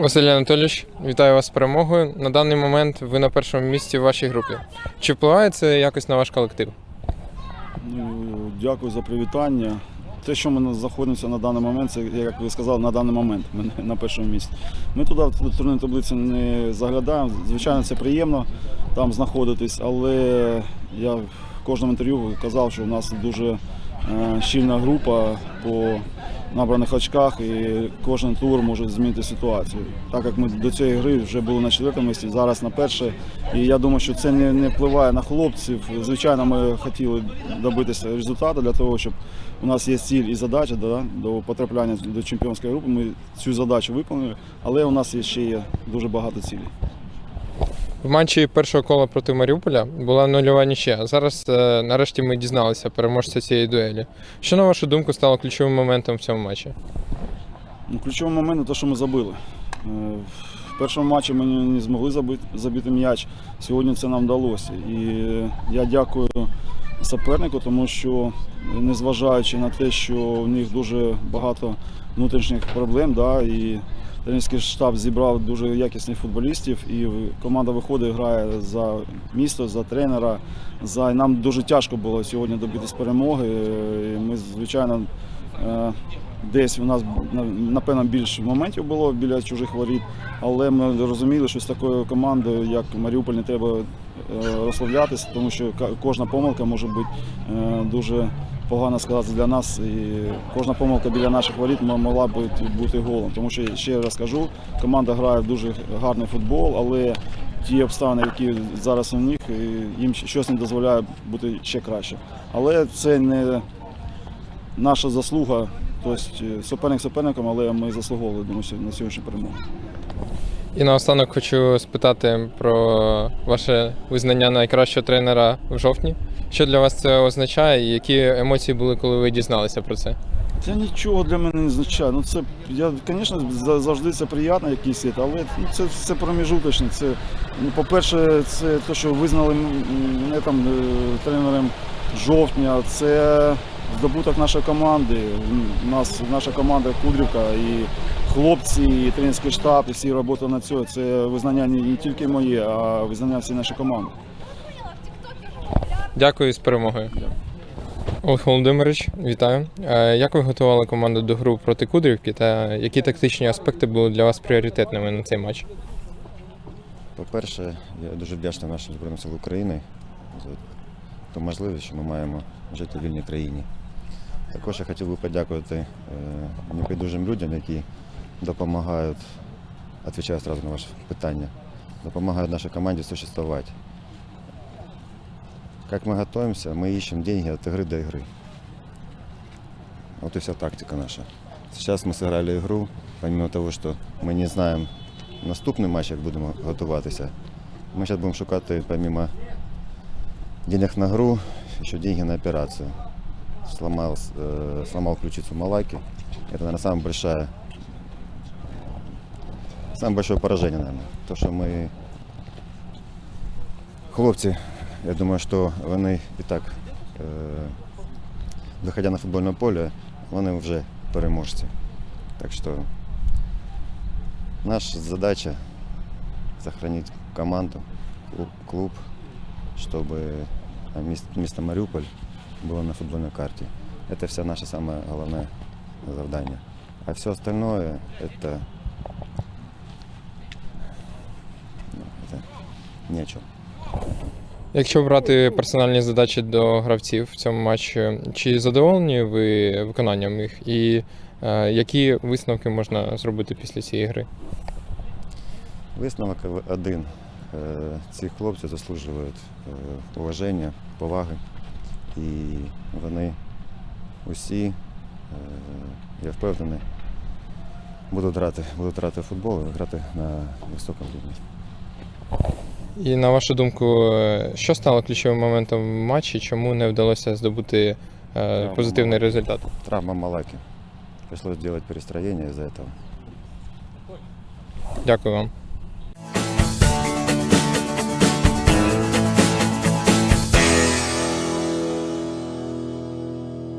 Василь Анатолійович, вітаю вас з перемогою. На даний момент ви на першому місці в вашій групі. Чи впливає це якось на ваш колектив? Ну, Дякую за привітання. Те, що ми знаходимося на даний момент, це, як ви сказали, на даний момент ми на першому місці. Ми туди в турнірну таблицю не заглядаємо. Звичайно, це приємно там знаходитись, але я в кожному інтерв'ю казав, що у нас дуже е, щільна група по набраних очках, і кожен тур може змінити ситуацію. Так як ми до цієї гри вже були на четвертому місці, зараз на перше. І я думаю, що це не, не впливає на хлопців. Звичайно, ми хотіли добитися результату для того, щоб у нас є ціль і задача да, до потрапляння до чемпіонської групи. Ми цю задачу виконали, але у нас є ще є дуже багато цілей. В матчі першого кола проти Маріуполя була нульова нічия. Зараз е, нарешті ми дізналися переможця цієї дуелі. Що на вашу думку стало ключовим моментом в цьому матчі? Ну, ключовий момент те, що ми забили. Е, В першому матчі ми не змогли забити, забити м'яч. Сьогодні це нам вдалося. І я дякую супернику, тому що, незважаючи на те, що в них дуже багато внутрішніх проблем, да, і тренерський штаб зібрав дуже якісних футболістів, і команда виходить, грає за місто, за тренера. За... Нам дуже тяжко було сьогодні добитись перемоги. І Ми, звичайно, е, Десь у нас напевно більше моментів було біля чужих воріт, але ми розуміли, що з такою командою, як Маріуполь, не треба е, розслаблятися, тому що кожна помилка може бути е, дуже погано сказати для нас. І кожна помилка біля наших воріт могла б бути голом. Тому що ще раз кажу, команда грає в дуже гарний футбол, але ті обставини, які зараз у них, їм щось не дозволяє бути ще краще. Але це не наша заслуга. Тобто е, суперник суперником, але ми заслуговували на сьогоднішню перемогу. І наостанок хочу спитати про ваше визнання найкращого тренера в жовтні. Що для вас це означає, і які емоції були, коли ви дізналися про це? Це нічого для мене не означає. Ну це я, звісно, за- завжди це приємно, якийсь але ну, це все проміжуточне. Це ну, по-перше, це те, що визнали мене там е, тренером жовтня. Це здобуток нашої команди. У нас наша команда Кудрівка і хлопці, і тренерський штаб, і всі роботи на цьому. Це визнання не, не тільки моє, а визнання всієї нашої команди. Дякую з перемогою. Олег Володимирович, вітаю. Е, Як ви готували команду до гру проти Кудрівки та які тактичні аспекти були для вас пріоритетними на цей матч? По-перше, я дуже вдячний нашим Збройним силам України за ту можливість, що ми маємо жити в вільній країні. Також я хотів би подякувати е, небайдужим людям, які допомагають, відповідаю одразу на ваше питання, допомагають нашій команді существувати. Как мы готовимся, мы ищем деньги от игры до игры. Вот и вся тактика наша. Сейчас мы сыграли игру, помимо того, что мы не знаем наступний матч, як будемо готуватися. Ми зараз будемо шукати помимо денег на гру, ще деньги на операцію. Сломал, э, сломал ключицу Малаки. Это, наверное, самая большая, самое большое поражение, наверное. То, що ми хлопці, я думаю, що вони і так, е, виходя на футбольне поле, вони вже переможці. Так що Наша задача сохранить команду, клуб, клуб чтобы а, мест- место Мариуполь было на футбольной карте. Это вся наша самое главное завдание. А все остальное это, ну, это ни о чем. Якщо брати персональні задачі до гравців в цьому матчі, чи задоволені ви виконанням їх? І е, які висновки можна зробити після цієї гри? Висновок один. Е, Ці хлопці заслужують е, уваження, поваги. І вони усі, е, я впевнений, будуть грати, будуть грати в футбол і грати на високому рівні. І на вашу думку, е, що стало ключовим моментом в матчі? Чому не вдалося здобути е, позитивний результат? Травма Малаки. Пришлось делать перестроение из-за этого. Дякую вам.